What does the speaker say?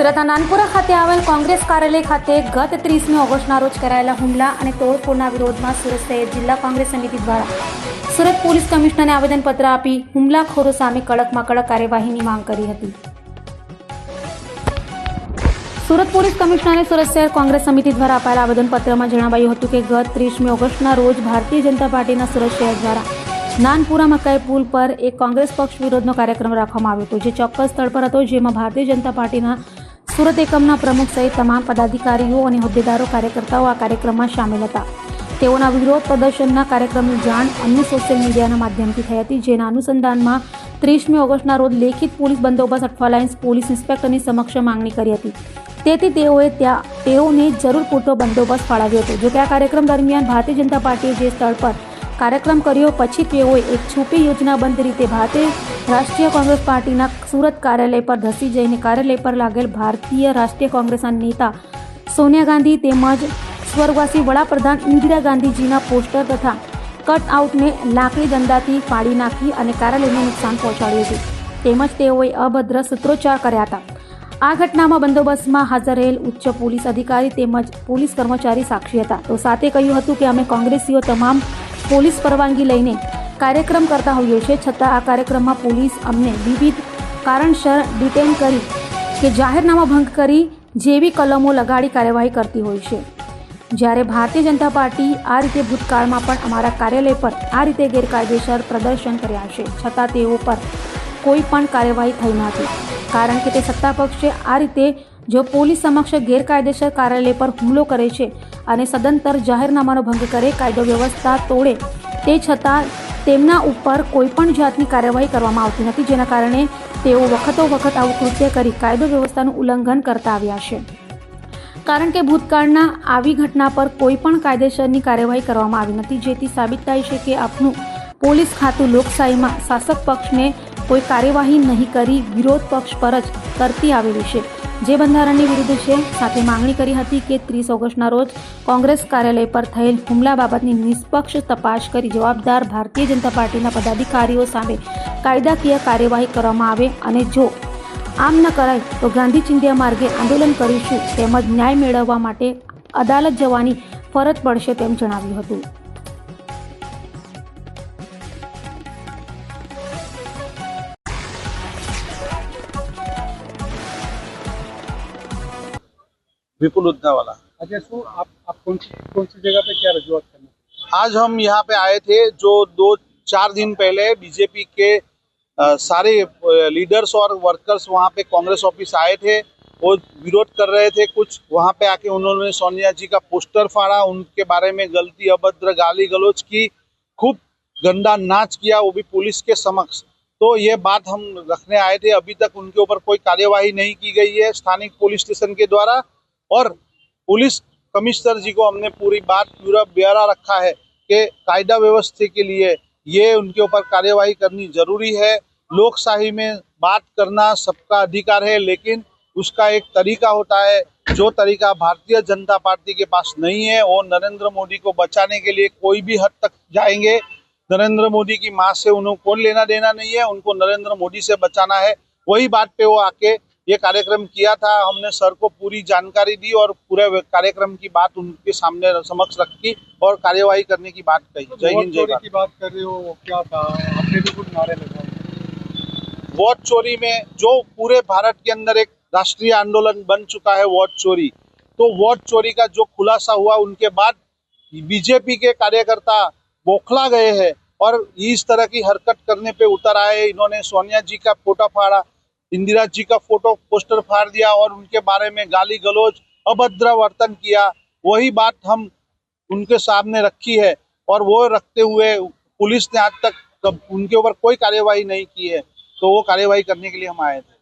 સુરતના નાનપુરા ખાતે આવેલ કોંગ્રેસ કાર્યાલય ખાતે ગત ત્રીસમી ઓગસ્ટના રોજ કરાયેલા હુમલા અને તોડફોડના વિરોધમાં સુરત શહેર જિલ્લા કોંગ્રેસ સમિતિ દ્વારા સુરત પોલીસ કમિશનરને આવેદનપત્ર આપી હુમલાખોરો સામે કડકમાં કડક કાર્યવાહીની માંગ કરી હતી. સુરત પોલીસ કમિશનરે સુરત શહેર કોંગ્રેસ સમિતિ દ્વારા અપાયેલા આવેદનપત્રમાં જણાવાયું હતું કે ગત ત્રીસમી ઓગસ્ટના રોજ ભારતીય જનતા પાર્ટીના સુરત શહેર દ્વારા નાનપુરા મકાઈ પુલ પર એક કોંગ્રેસ પક્ષ વિરોધનો કાર્યક્રમ રાખવામાં આવ્યો હતો, જે ચોક્કસ સ્થળ પર હતો જેમાં ભારતીય જનતા પાર્ટીના સુરત એકમના પ્રમુખ સહિત તમામ પદાધિકારીઓ અને હોદ્દેદારો, કાર્યકર્તાઓ આ કાર્યક્રમમાં સામેલ હતા. તેઓના વિરોધ પ્રદર્શનના કાર્યક્રમની જાણ અન્ય સોશિયલ મીડિયાના માધ્યમથી થઈ હતી, જેના અનુસંધાનમાં ત્રીસમી ઓગસ્ટના રોજ લેખિત પોલીસ બંદોબસ્ત અઠવાલાઇન્સ પોલીસ ઇન્સ્પેક્ટરની સમક્ષ માંગણી કરી હતી. તેથી તેઓએ ત્યાં, તેઓને જરૂર પૂરતો બંદોબસ્ત ફાળવ્યો હતો. જો કે આ કાર્યક્રમ દરમિયાન ભારતીય જનતા પાર્ટીએ જે સ્થળ પર કાર્યક્રમ કર્યો, પછી તેઓએ એક છુપી યોજનાબંધ રીતે ભારતીય રાષ્ટ્રીય કોંગ્રેસ પાર્ટીના સુરત કાર્યાલય પર ધસી જઈને કાર્યાલય પર લાગેલ ભારતીય રાષ્ટ્રીય કોંગ્રેસના નેતા સોનિયા ગાંધી તેમજ સ્વર્ગવાસી વડાપ્રધાન ઇન્દિરા ગાંધીજીના પોસ્ટર તથા કટ આઉટને લાકડી દંડાથી ફાડી નાખી અને કાર્યાલયને નુકસાન પહોંચાડ્યું હતું. તેમજ તેઓએ અભદ્ર સૂત્રોચ્ચાર કર્યા હતા. આ ઘટનામાં બંદોબસ્તમાં હાજર રહેલ ઉચ્ચ પોલીસ અધિકારી તેમજ પોલીસ કર્મચારી સાક્ષી હતા. તો સાથે કહ્યું હતું કે અમે કોંગ્રેસીઓ તમામ પોલીસ પરવાનગી લઈને કાર્યક્રમ કરતા હોઈએ છીએ, છતાં આ કાર્યક્રમમાં પોલીસ અમને વિવિધ કારણસર ડિટેન કરી કે જાહેરનામા ભંગ કરી જેવી કલમો લગાડી કાર્યવાહી કરતી હોય છે. જ્યારે ભારતીય જનતા પાર્ટી આ રીતે ભૂતકાળમાં પણ અમારા કાર્યાલય પર આ રીતે ગેરકાયદેસર પ્રદર્શન કર્યા છે, છતાં તેઓ પર કોઈ પણ કાર્યવાહી થઈ નથી. કારણ કે તે સત્તા પક્ષે આ રીતે જો પોલીસ સમક્ષ ગેરકાયદેસર કાર્યાલય પર હુમલો કરે છે અને સદંતર જાહેરનામાનો ભંગ કરે કાયદો વ્યવસ્થા તોડે તે છતાં તેમના ઉપર કોઈ પણ જાતની કાર્યવાહી કરવામાં આવતી નથી, જેના કારણે તેઓ વખતો વખત આવું કૃત્ય કરી કાયદો વ્યવસ્થાનું ઉલ્લંઘન કરતા આવ્યા છે. કારણ કે ભૂતકાળના આવી ઘટના પર કોઈ પણ કાયદેસરની કાર્યવાહી કરવામાં આવી નથી, જેથી સાબિત થાય છે કે આપનું પોલીસ ખાતું લોકશાહીમાં શાસક પક્ષને કોઈ કાર્યવાહી નહીં કરી, વિરોધ પક્ષ પર જ કરતી આવેલી છે. જે બંધારણની વિરુદ્ધ છે. સાથે માંગણી કરી હતી કે ત્રીસ ઓગસ્ટના રોજ કોંગ્રેસ કાર્યાલય પર થયેલ હુમલા બાબતની નિષ્પક્ષ તપાસ કરી જવાબદાર ભારતીય જનતા પાર્ટીના પદાધિકારીઓ સામે કાયદાકીય કાર્યવાહી કરવામાં આવે અને જો આમ ન કરાય, તો ગાંધી ચિંધ્યા માર્ગે આંદોલન કરીશું તેમજ ન્યાય મેળવવા માટે અદાલત જવાની ફરજ પડશે તેમ જણાવ્યું હતું. विपुल उद्धवाला अच्छा सो आप आप कौन सी कौन सी जगह पे क्या रजूआत करना आज हम यहाँ पे आए थे जो दो चार दिन पहले बीजेपी के अ, सारे लीडर्स और वर्कर्स वहाँ पे कांग्रेस ऑफ़िस आए थे। वो विरोध कर रहे थे कुछ। वहाँ पे आके उन्होंने सोनिया जी का पोस्टर फाड़ा उनके बारे में गलती अभद्र गाली गलोच की खूब गंदा नाच किया वो भी पुलिस के समक्ष। तो ये बात हम रखने आए थे। अभी तक उनके ऊपर कोई कार्यवाही नहीं की गई है। स्थानिक पुलिस स्टेशन के द्वारा और पुलिस कमिश्नर जी को हमने पूरी बात, पूरा ब्यौरा रखा है कि कायदा व्यवस्था के लिए ये उनके ऊपर कार्यवाही करनी ज़रूरी है। लोकशाही में बात करना सबका अधिकार है, लेकिन उसका एक तरीका होता है, जो तरीका भारतीय जनता पार्टी के पास नहीं है, वो नरेंद्र मोदी को बचाने के लिए कोई भी हद तक जाएँगे। नरेंद्र मोदी की माँ से उन्हें कौन लेना देना नहीं है, उनको नरेंद्र मोदी से बचाना है। वही बात पे वो आके ये कार्यक्रम किया था हमने सर को पूरी जानकारी दी और पूरे कार्यक्रम की बात उनके सामने समक्ष रखी और कार्यवाही करने की बात कही। जय हिंद जय भारत। की बात कर रहे हो क्या था? आपने भी कुछ नारे लगाए। वोट चोरी में जो पूरे भारत के अंदर एक राष्ट्रीय आंदोलन बन चुका है वोट चोरी। तो वोट चोरी का जो खुलासा हुआ उनके बाद बीजेपी के कार्यकर्ता बौखला गए हैं और इस तरह की हरकत करने पे उतर आए। इन्होंने सोनिया जी का फ़ोटो फाड़ा इंदिरा जी का फ़ोटो, पोस्टर फाड़ दिया और उनके बारे में गाली गलोज, अभद्र वर्तन किया। वही बात हम उनके सामने रखी है और वो रखते हुए पुलिस ने आज तक उनके ऊपर कोई कार्यवाही नहीं की है। तो वो कार्यवाही करने के लिए हम आए थे।